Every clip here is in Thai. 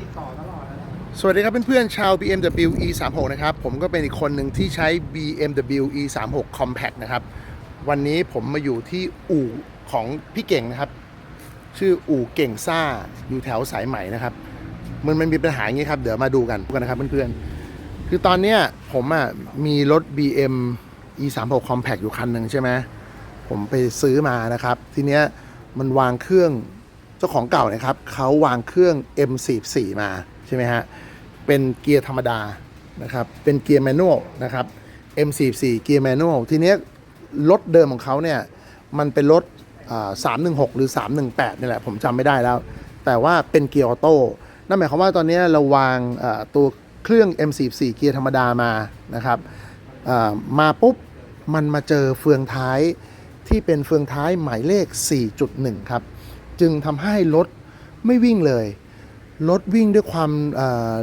ติดต่อตลอดนะสวัสดีครับเพื่อนๆชาว BMW E36 นะครับ ผมก็เป็นอีกคนหนึ่งที่ใช้ BMW E36 Compact นะครับ วันนี้ผมมาอยู่ที่อู่ของพี่เก่งนะครับ ชื่ออู่เก่งซ่าอยู่แถวสายใหม่นะครับ มันมันมีปัญหาอย่างนี้ครับ เดี๋ยวมาดูกันกันนะครับเพื่อนๆคือตอนเนี้ยผมอะมีรถ BM E36 Compact อยู่คันหนึ่งใช่ไหมผมไปซื้อมานะครับ ทีเนี้ยมันวางเครื่อง จ้าของเก่านะครับเขาวางเครื่อง M44 มาใช่ไหมฮะ เป็นเกียร์ธรรมดานะครับ เป็นเกียร์แมนนวลนะครับ M44 เกียร์แมนนวลทีเนี้ยรถเดิมของเขาเนี่ย มันเป็นรถ316หรือ 318นี่แหละ ผมจำไม่ได้แล้ว แต่ว่าเป็นเกียร์ออโต้นั่นหมายความว่าตอนเนี้ยเราวางตัวเครื่อง M44 เกียร์ธรรมดามานะครับมาปุ๊บมันมาเจอเฟืองท้ายที่เป็นเฟืองท้ายหมายเลข 4.1 ครับ จึงทำให้รถไม่วิ่งเลย รถวิ่งด้วยความเ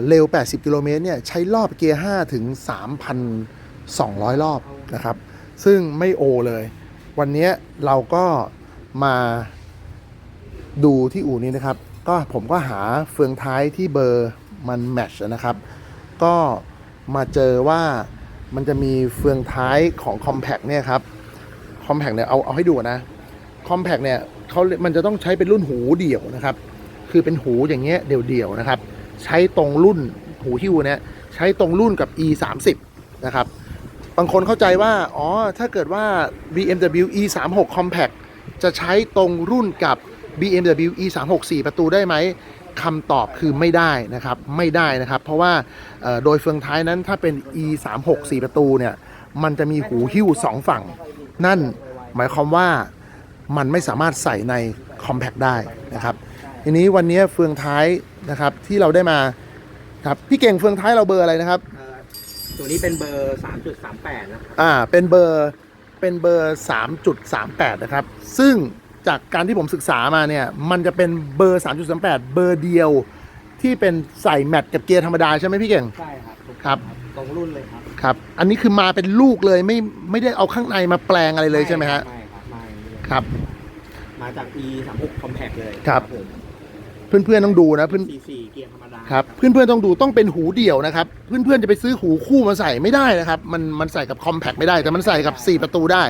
เร็ว 80 กิโลเมตรเนี่ยใช้รอบเกียร์ 5 ถึง 3,200 รอบนะครับ ซึ่งไม่โอเลย วันนี้เราก็มาดูที่อู่นี้นะครับ ก็ผมก็หาเฟืองท้ายที่เบอร์มันแมชนะครับ ก็มาเจอว่ามันจะมีเฟืองท้ายของ Compact เนี่ยครับ Compact เนี่ยเอาเอาให้ดูนะ Compact เนี่ยเขามันจะต้องใช้เป็นรุ่นหูเดี่ยวนะครับ คือเป็นหูอย่างเงี้ยเดี่ยวๆนะครับ ใช้ตรงรุ่นหูหิ้วเนี่ยใช้ตรงรุ่นกับ e 3 0นะครับ บางคนเข้าใจว่า อ๋อ ถ้าเกิดว่า BMW e 3 6 compact จะใช้ตรงรุ่นกับ BMW e 3 6 4ประตูได้ไหมคำตอบคือไม่ได้นะครับ ไม่ได้นะครับ เพราะว่าโดยเฟืองท้ายนั้นถ้าเป็น e 3 6 4ประตูเนี่ย มันจะมีหูหิ้วสองฝั่ง นั่นหมายความว่า มันไม่สามารถใส่ใน compact ได้นะครับทีนี้วันนี้เฟืองท้ายนะครับที่เราได้มาครับพี่เก่งเฟืองท้ายเราเบอร์อะไรนะครับเอ่อตัวนี้เป็นเบอร์ 3.38 นะครับอ่าเป็นเบอร์เป็นเบอร์ 3.38 นะครับ ซึ่งจากการที่ผมศึกษามาเนี่ย มันจะเป็นเบอร์ 3.38 เบอร์เดียว ที่เป็นใส่แมทกับเกียร์ธรรมดาใช่ไหมพี่เก่ง ใช่ครับถูกครับตรงรุ่นเลยครับ ครับ อันนี้คือมาเป็นลูกเลยไม่ไม่ได้เอาข้างในมาแปลงอะไรเลยใช่ไหมฮะไม่ ครับไม่เลยครับ มาจาก e 36 compact เลยครับ ผมเพื่อนๆต้องดูนะเพื่อน 44เกียร์ธรรมดาครับเพื่อนๆต้องดูต้องเป็นหูเดี่ยวนะครับ เพื่อนๆจะไปซื้อหูคู่มาใส่ไม่ได้นะครับ มันมันใส่กับคอมแพคไม่ได้ แต่มันใส่กับ 4 ประตูได้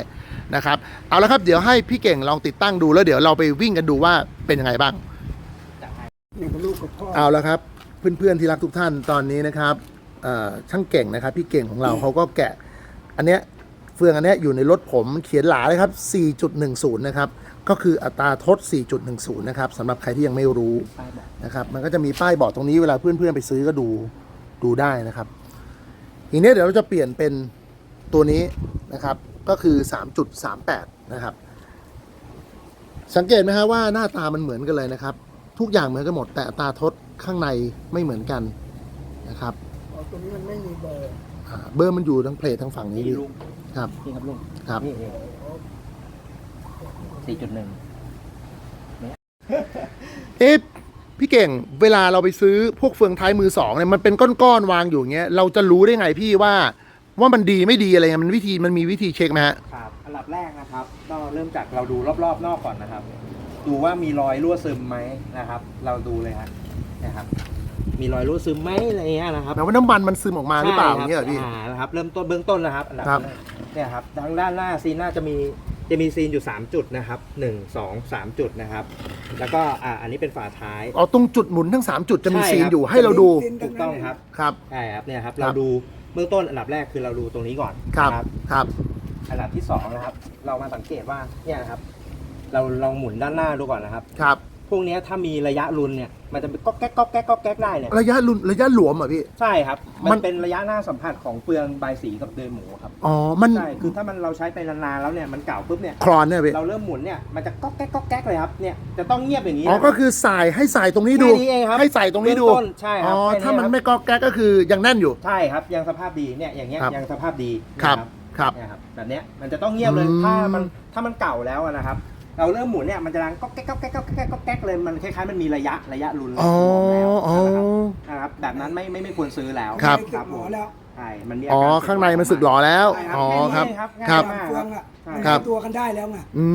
นะครับ เอาละครับเดี๋ยวให้พี่เก่งลองติดตั้งดูแล้วเดี๋ยวเราไปวิ่งกันดูว่าเป็นยังไงบ้างจากให้เอาละครับ เพื่อนๆที่รักทุกท่านตอนนี้นะครับเอ่อช่างเก่งนะครับ พี่เก่งของเราเขาก็แกะ อันเนี้ย เฟืองอันเนี้ยอยู่ในรถผมเขียนหลาเลยครับ 4.10 นะครับ ก็คืออัตราทด 4.10 นะครับสำหรับใครที่ยังไม่รู้ป้ายบอกนะครับ มันก็จะมีป้ายบอกตรงนี้เวลาเพื่อนๆไปซื้อก็ดูดูได้นะครับทีนี้เดี๋ยวเราจะเปลี่ยนเป็นตัวนี้นะครับ ก็คือ 3.38 นะครับ สังเกตไหมฮะว่าหน้าตามันเหมือนกันเลยนะครับ ทุกอย่างเหมือนกันหมดแต่อัตราทดข้างในไม่เหมือนกันนะครับ อ๋อตัวนี้มันไม่มีเบอร์ อ่าเบอร์มันอยู่ทางเพลททางฝั่งนี้นี่ดิลุงครับ นี่ครับลุงครับ นี่เอง4.1เอ๊ะพี่เก่งเวลาเราไปซื้อพวกเฟืองท้ายมือสองเนี่ยมันเป็นก้อนๆวางอยู่อย่างเงี้ยเราจะรู้ได้ไงพี่ว่า ว่ามันดีไม่ดีอะไรเงี้ยมันวิธีมันมีวิธีเช็คไหมฮะ ครับอันดับแรกนะครับ ก็เริ่มจากเราดูรอบๆนอกก่อนนะครับ ดูว่ามีรอยรั่วซึมไหมนะครับ เราดูเลยครับนะครับ มีรอยรั่วซึมไหมอะไรเงี้ยนะครับ แปลว่าน้ำมันมันซึมออกมาหรือเปล่าอใช่ย่างเงี้ยเหรอพี่อ่านะครับเริ่มต้นเบื้องต้นนะครับอันดับครับ แรกเนี่ยครับทางด้านหน้าซีนหน้าจะมีจะมีซีนอยู่ 3 จุดนะครับ1 2 3 จุดนะครับ แล้วก็อ่าอันนี้เป็นฝาท้าย อ๋อตรงจุดหมุนทั้ง 3 จุดจะมีใช่ซีนครับอยู่ให้เราดูถูกต้องครับครับ ใช่ครับเนี่ยครับครับเราดูเบื้องต้นอันดับแรกคือเราดูตรงนี้ก่อนครับนะครับอันดับที่สองนะครับ เรามาสังเกตว่าเนี่ยครับ เราลองหมุนด้านหน้าดูก่อนนะครับ ครับ พวกเนี้ยถ้ามีระยะรุนเนี่ย มันจะเป็นก๊อกแก๊กก๊อกแก๊กก๊อกแก๊กได้เนี่ย ระยะรุนระยะหลวมเหรอพี่ ใช่ครับ มัมัน นเป็นระยะหน้าสัมผัสของเปลืองใบสีกับเดยหมูครับ อ๋อ มันใช่ คือถ้ามันเราใช้ไปนานๆแล้วเนี่ย มันเก่าปุ๊บเนี่ย คลอนเนี่ยพี่ เราเริ่มหมุนเนี่ย มันจะก๊อกแก๊กก๊อกแก๊กเลยครับ เนี่ย จะต้องเงียบอย่างนี้อ๋อ นะ ก็คือใส่ให้ใส่ตรงนี้ดู แค่นี้เองครับให้ใส่ตรงนี้ดู เบื้อต้นใช่คอ๋รัอแค่ถ้ามันครับไม่กอกแก๊กก็คือยังแน่นอยู่ ใช่ครับ ยังสภาพดี เนี่ย อย่างเงี้ย ครับ ยังสภาพดีครับนะครับ เนี่ยครับ แบบเนี้ย มันจะต้องเงียบเลย อืม ถ้ามัน ถ้ามันเก่าแล้วอะนะครับ เราเริ่มหมุนเนี่ยมันจะดังก๊อกแก๊กก๊อกแก๊กก๊อกแก๊กก๊อกแก๊กเลยมันคล้ายๆมันมีระยะระยะรุนอ๋อแล้วอ๋อนะครับนะครับแบบนั้นไม่ไม่ไม่ควรซื้อแล้วครับครับหผมอแล้วใช่มันมีอ๋อกรข้างในมันสึกหรอแล้วใช่อ๋อครับแนี้เงครับง่ายมากเฟืองอะใช่มันครับตัวกันได้แล้วไงอื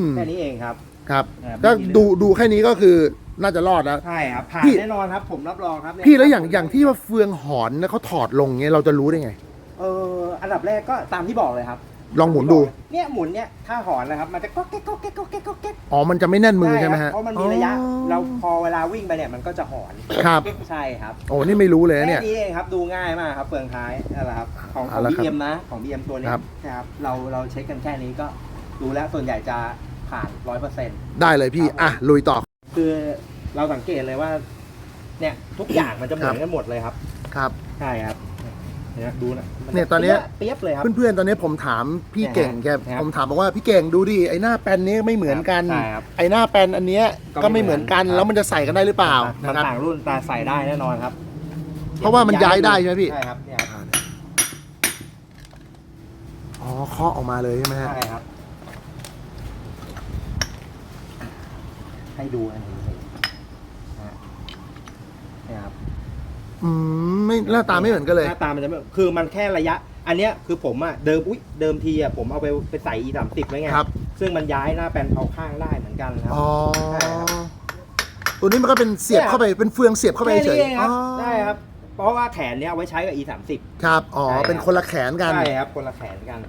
มแค่นี้เองครับครับครับก็ไม่มีดูดูแค่นี้ก็คือน่าจะรอดแล้วใช่ครับผ่านพี่แน่นอนครับผมรับรองครับเนี่พี่แล้วอย่างอย่างที่ว่าเฟืองหอนเนี่ยเขาถอดลงเงี้ยเราจะรู้ได้ไงเอออันดับแรกก็ตามที่บอกเลยครับ ลองหมุนดู เนี่ยหมุนเนี่ยถ้าหอนนะครับ มันจะก๊อกแก๊กก๊อกแก๊กก๊อกแก๊กก๊อกแก๊กอ๋อ มันจะไม่แน่นมือใช่ไหมครัฮะบเพราะมันมีระยะอ๋อเราพอเวลาวิ่งไปเนี่ยมันก็จะหอนครับ ใช่ครับ โอ้ นี่ไม่รู้เลยนะแค่เนี่ย นี้เองครับ ดูง่ายมากครับเปลืองท้ายนั่นแหละครับ ของขเอาองละครับ BM นะ ของ BM ตัวนี้ครับนะครับ เราเราเช็คกันแค่นี้ก็ดูแล้วส่วนใหญ่จะผ่านร้อยเปอร์เซ็นต์ได้เลยพี่ครับอะ ลุยต่อ คือเราสังเกตเลยว่า เนี่ยทุกอย่างมันจะเหมือนกันหมดเลยครับ ครับ ใช่ครับ เนี่ยดูนะมัจะเนี่ยตอนเนี้ย เปียบเลยครับ เพื่อนๆ ตอนนี้ผมถามพี่เก่งแกครับผมถามบอกว่าพี่เก่งดูดิไอ้หน้าแปนนี้ไม่เหมือนกัน ใช่ครับไอ้หน้าแปนอันเนี้ยก็ก็ไม่ไม่เหมือนกันเหมือนแล้วมันจะใส่กันได้หรือเปล่ามันะนครับต่างรุ่นตาใส่ได้แน่นอนครับเพราะว่ามันย้ายได้ใช่ไหมพี่ ใช่ครับเนี่ยครับอ๋อเคาะออกมาเลยใช่ไหมฮะใช่ครับ ให้ดูอันนี้นะเนี่ยครับ อืมไม่หน้าตาไม่เหมือนกันเลย หน้าตามันจะไม่คือมันแค่ระยะ อันเนี้ยคือผมอะเดิมอุ้ยเดิมทีอะผมเอาไปไปใส่ e สามสิบไว้ไงครับ ซึ่งมันย้ายหน้าแปลนเอาข้างได้เหมือนกันครับ อ๋อ ใช่ครับตัวนี้มันก็เป็นเสียบเข้าไปเป็นเฟืองเสียบเข้าไปแค่เฉนี้ยเองครับอ๋อใช่ครับ เพราะว่าแขนเนี้ยเอาไว้ใช้กับ e สามสิบครับ อ๋อ ใช่ครับ เป็นคนละแขนกัน ใช่ครับคนละแขนกัน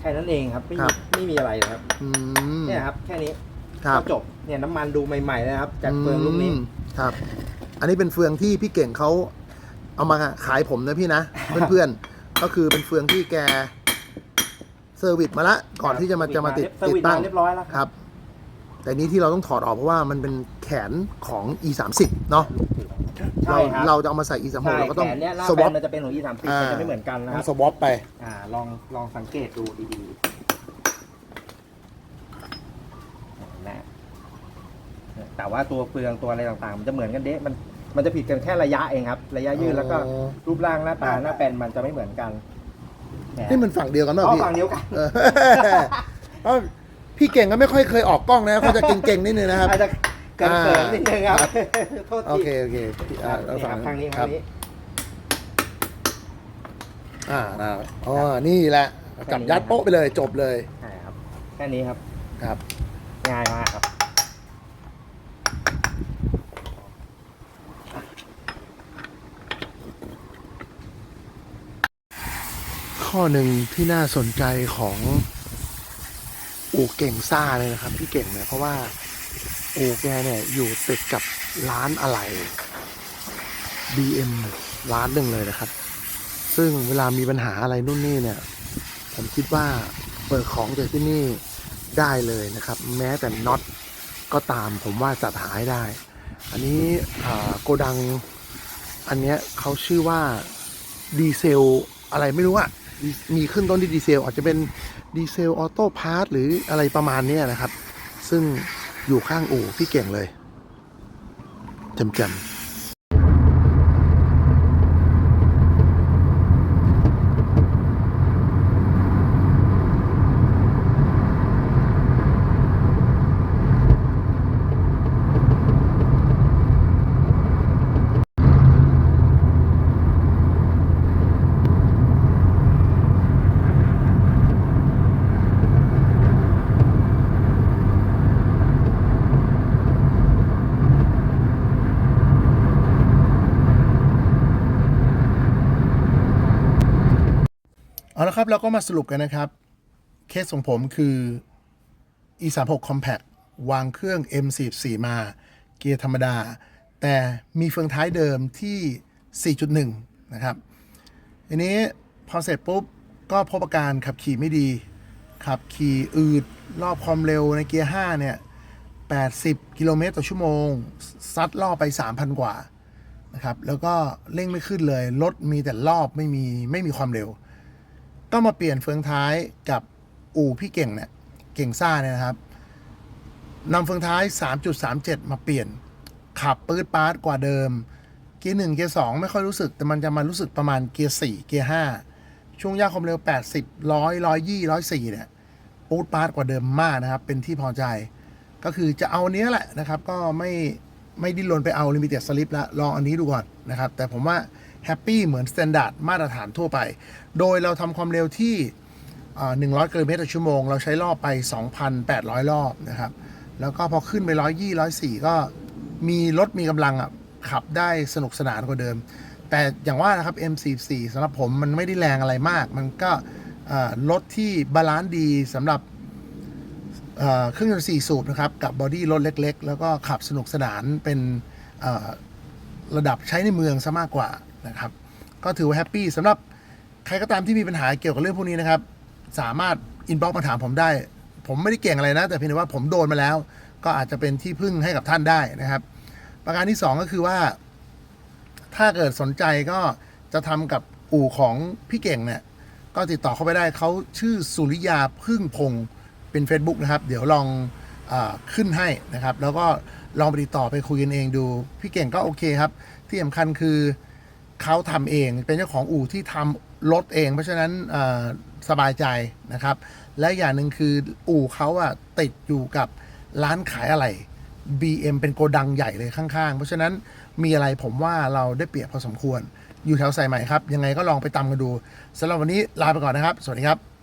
แค่นั้นเองครับไม่ครัมีบ ไม่มีอะไรเลยครับอืมเนี่ยครับ แค่นี้ครับก็จบเนี่ยน้ำมันดูใหม่ๆเลยครับจากเฟืองลูกนี้มครับ อันนี้เป็นเฟืองที่พี่เก่งเขา เอามาขายผมนะพี่นะ เพื่อนๆ ก็คือเป็นเฟืองที่แกเซอร์วิสมาละ ก่อนที่จะมาจะมาติดเซอร์ติวิดสตั้มางเรียบร้อยแล้วครับ แต่นี้ที่เราต้องถอดออกเพราะว่ามันเป็นแขนของ e 3 0เนาะใช่เราครับเราจะเอามาใส่ e 3ใช่6เราก็ต้องแขนเนี้ยหน้าสแปลวอปนมันจะเป็นของ e สามสิบอ่ามันจะไม่เหมือนกันนะคต้อรังบสวอปไปอ่าลองลองสังเกตดูดีๆนะแต่ว่าตัวเฟืองตัวอะไรต่างๆ มันจะเหมือนกันเด้มัน มันจะผิดกันแค่ระยะเองครับ ระยะยืดแล้วก็อ๋อ รูปร่างหน้าตาหน้าแปลนมันจะไม่เหมือนกันแหมนี่มันฝั่งเดียวกันเปล่าอ๋อพี่ ฝั่งเดียวกัน เออเอ้าพี่เก่งก็ไม่ค่อยเคยออกกล้องนะเขาจะเก่งๆนิดนึงนะครับ อาจจะเกินอ่าเกินนิดนึงครับครับโทษโอทีเคโอเคอ่าเรานี่ฝั่คงรับข้างนี้คข้ารับงนี้ อ่าได้อ๋อนี่แหละจับยัดโป๊ะไปเลยจบเลยใช่ครับ แค่นี้ครับ ครับ ง่ายมากครับ ข้อหนึ่งที่น่าสนใจของอู่เก่งซ่าเลยนะครับ พี่เก่งเนี่ยเพราะว่าอู่แกเนี่ยอยู่ติดกับร้านอะไหล่ BM ร้านหนึ่งเลยนะครับ ซึ่งเวลามีปัญหาอะไรนู่นนี่เนี่ย ผมคิดว่าเปิดของจากที่นี่ได้เลยนะครับ แม้แต่น็อตก็ตามผมว่าจัดหาให้ได้ อันนี้โกดังอันเนี้ยเขาชื่อว่าดีเซลอะไรไม่รู้อะ มีขึ้นต้นที่ดีเซล อาจจะเป็นดีเซลออโต้พาร์ทหรืออะไรประมาณนี้นะครับ ซึ่งอยู่ข้างอู่พี่เก่งเลยจำจำ ละครับ เราก็มาสรุปกันนะครับ เคสของผมคือ e 3 6 compact วางเครื่อง m 4 4มา เกียร์ธรรมดา แต่มีเฟืองท้ายเดิมที่ 4.1 นะครับทีนี้พอเสร็จปุ๊บ ก็พบอาการขับขี่ไม่ดี ขับขี่อืด รอบความเร็วในเกียร์ 5 เนี่ย 80 กิโลเมตรต่อชั่วโมง ซัดรอบไป 3,000 กว่านะครับ แล้วก็เร่งไม่ขึ้นเลย รถมีแต่รอบไม่มีไม่มีความเร็ว ก็มาเปลี่ยนเฟืองท้ายกับอู่พี่เก่งเนี่ยเก่งซ่าเนี่ยนะครับนำเฟืองท้าย 3.37 มาเปลี่ยน ขับปื๊ดปาร์ดกว่าเดิม เกียร์หนึ่งเกียร์สองไม่ค่อยรู้สึก แต่มันจะมารู้สึกประมาณเกียร์สี่เกียร์ห้าช่วงย่างความเร็ว 80 100 120 104เนี่ยปูดปาร์ดกว่าเดิมมากนะครับ เป็นที่พอใจ ก็คือจะเอาอันนี้แหละนะครับ ก็ไม่ ไม่ดิ้นรนไปเอา Limited Slip ละลองอันนี้ดูก่อนนะครับ แต่ผมว่าแฮปปี้เหมือน s t ต n d า r d มาตรฐานทั่วไป โดยเราทำความเร็วที่ 100 กิโลเมตรต่อชั่วโมง เราใช้รอบไป 2,800 รอบนะครับ แล้วก็พอขึ้นไป 120 104 ก็มีรถมีกำลังอะขับได้สนุกสนานกว่าเดิม แต่อย่างว่านะครับ M44 สำหรับผมมันไม่ได้แรงอะไรมาก มันก็รถที่บาลานซ์ดีสำหรับ เครื่องยนต์สี่สูบนะครับกับบอดี้รถเล็ก ๆ แล้วก็ขับสนุกสนานเป็นระดับใช้ในเมืองซะมากกว่านะครับ ก็ถือว่าแฮปปี้สำหรับใครก็ตามที่มีปัญหาเกี่ยวกับเรื่องพวกนี้นะครับ สามารถอินบ็อกมาถามผมได้ ผมไม่ได้เก่งอะไรนะ แต่เพียงแต่ว่าผมโดนมาแล้ว ก็อาจจะเป็นที่พึ่งให้กับท่านได้นะครับ ประการที่ 2 ก็คือว่า ถ้าเกิดสนใจก็จะทำกับอู่ของพี่เก่งเนี่ยก็ติดต่อเข้าไปได้เขาชื่อสุริยาพึ่งพงศ์ เป็น Facebook นะครับ เดี๋ยวลองอขึ้นให้นะครับ แล้วก็ลองไปติดต่อไปคุยกันเองดู พี่เก่งก็โอเคครับ ที่สำคัญคือเขาทำเองเป็นเจ้าของอู่ที่ทำรถเอง เพราะฉะนั้นสบายใจนะครับ และอย่างหนึ่งคืออู่เขาอะติดอยู่กับร้านขายอะไร BM เป็นโกดังใหญ่เลยข้างๆ เพราะฉะนั้นมีอะไรผมว่าเราได้เปรียบพอสมควร อยู่แถวสายใหม่ครับ ยังไงก็ลองไปตามกันดูสำหรับวันนี้ลาไปก่อนนะครับ สวัสดีครับ